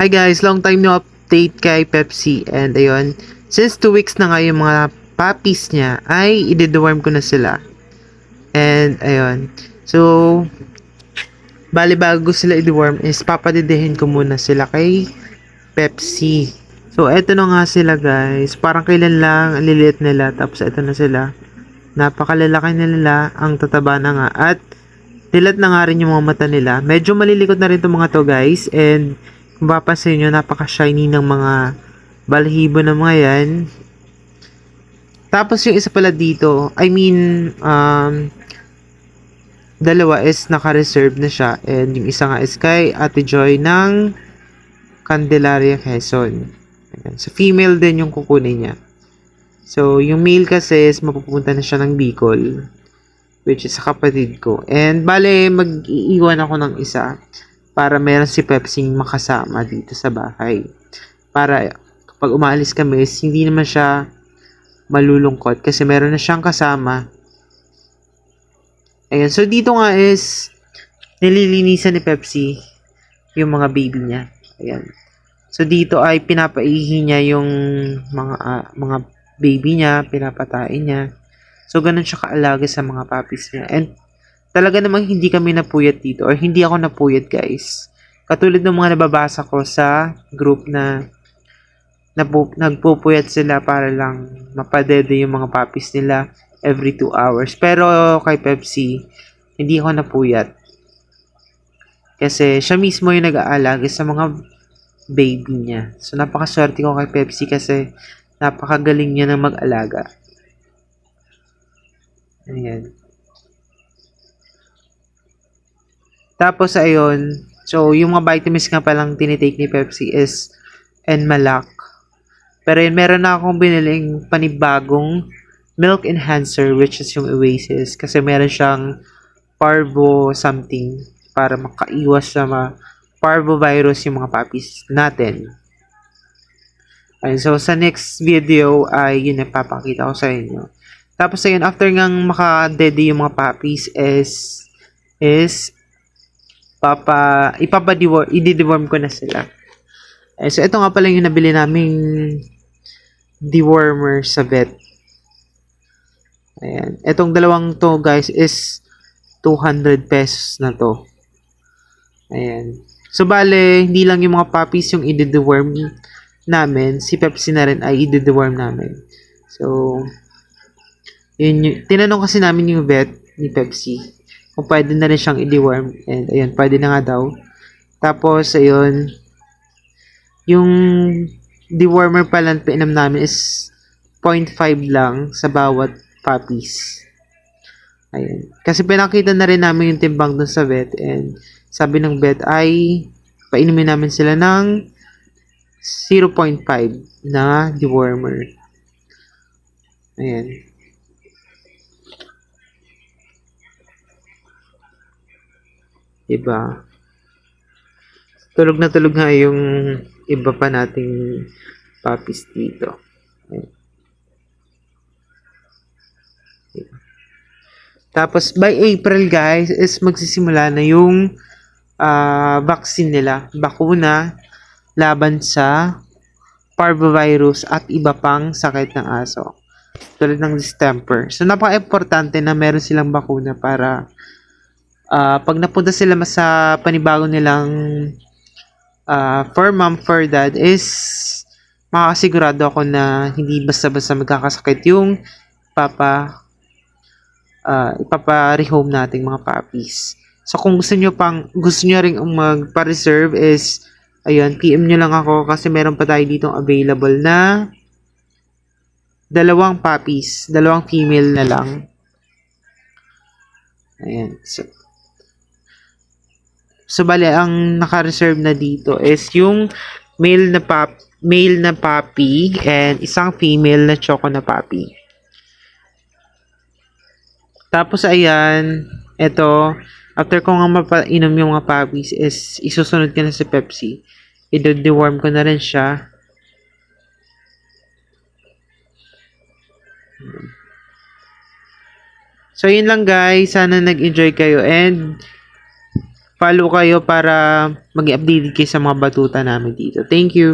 Hi guys, long time no update kay Pepsi. And ayun, since 2 weeks na nga yung mga puppies niya ay i-deworm ko na sila. And ayun, so bali bago sila i-deworm is papadidihin ko muna sila kay Pepsi. So eto na nga sila guys, parang kailan lang ang liliit nila. Tapos eto na sila. Napakalalaki na nila, ang tataba na nga. At dilat na nga rin yung mga mata nila. Medyo malilikot na rin itong mga to guys. And kung mapapansin nyo, napaka-shiny ng mga balahibo ng mga yan. Tapos yung isa pala dito, I mean, um, dalawa is naka-reserve na siya and yung isa nga is kay Ate Joy ng Candelaria Quezon. Ayan. So, female din yung kukunin niya. So, yung male kasi is mapupunta na siya ng Bicol which is sa kapatid ko. And bale, mag-iiwan ako ng isa para meron si Pepsi makasama dito sa bahay. Para kapag umaalis kami, hindi naman siya malulungkot kasi meron na siyang kasama. Ayan, so dito nga is nililinisan ni Pepsi yung mga baby niya. Ayan. So dito ay pinapaihi niya yung mga ah, mga baby niya, pinapatain niya. So ganun siya kaalaga sa mga puppies niya. And talaga namang hindi kami napuyat dito or hindi ako napuyat guys. Katulad ng mga nababasa ko sa group na napu- nagpupuyat sila para lang mapadede yung mga puppies nila every 2 hours. Pero kay Pepsi, hindi ako napuyat. Kasi siya mismo yung nag-aalaga sa mga baby niya. So napakaswerte ko kay Pepsi kasi napakagaling niya ng mag-alaga. Ayan. Tapos ayun, so yung mga vitamins nga palang tinitake ni Pepsi is Enmalak. Pero yun, meron na akong biniling panibagong milk enhancer which is yung Oasis kasi meron siyang parvo something para makaiwas sa mga parvovirus yung mga puppies natin. Ayun, so sa next video ay yun ang papakita ko sa inyo. Tapos ayun, after ngang makadede yung mga puppies is is papa ipapa-deworm, i-deworm ko na sila. Eh, so ito nga pala yung nabili naming dewormer sa vet. Ayan. Itong dalawang to guys is 200 pesos na to. Ayan. So bale, hindi lang yung mga puppies yung i-deworm namin, si Pepsi na rin ay i-deworm namin. So, yun yung, tinanong kasi namin yung vet ni Pepsi kung pwede na rin siyang i-deworm. And ayun, pwede na nga daw. Tapos, ayun, yung dewormer pala na pinam namin is 0.5 lang sa bawat puppies. Ayun. Kasi pinakita na rin namin yung timbang dun sa vet and sabi ng vet ay painumin namin sila ng 0.5 na dewormer. Ayan. Diba? Tulog na tulog nga yung iba pa nating puppies dito. Tapos by April guys is magsisimula na yung ah, vaccine nila, bakuna laban sa parvovirus at iba pang sakit ng aso. Tulad ng distemper. So, napaka-importante na meron silang bakuna para ah, pag napunta sila sa panibago nilang ah, for mom, for dad is makakasigurado ako na hindi basta-basta magkakasakit yung papa uh, ipapa-rehome nating mga puppies. So, kung gusto nyo pang, gusto nyo rin magpa-reserve is Ayun, PM nyo lang ako kasi meron pa tayo dito available na dalawang puppies, dalawang female na lang. Ayan. So, so bali, ang naka-reserve na dito is yung male na pop, male na puppy and isang female na choco na puppy. Tapos ayan, ito, after ko nga mapainom yung mga puppies is isusunod ko na si Pepsi. I-deworm ko na rin siya. So, yun lang guys. Sana nag-enjoy kayo. And, follow kayo para mag-update kayo sa mga batuta namin dito. Thank you.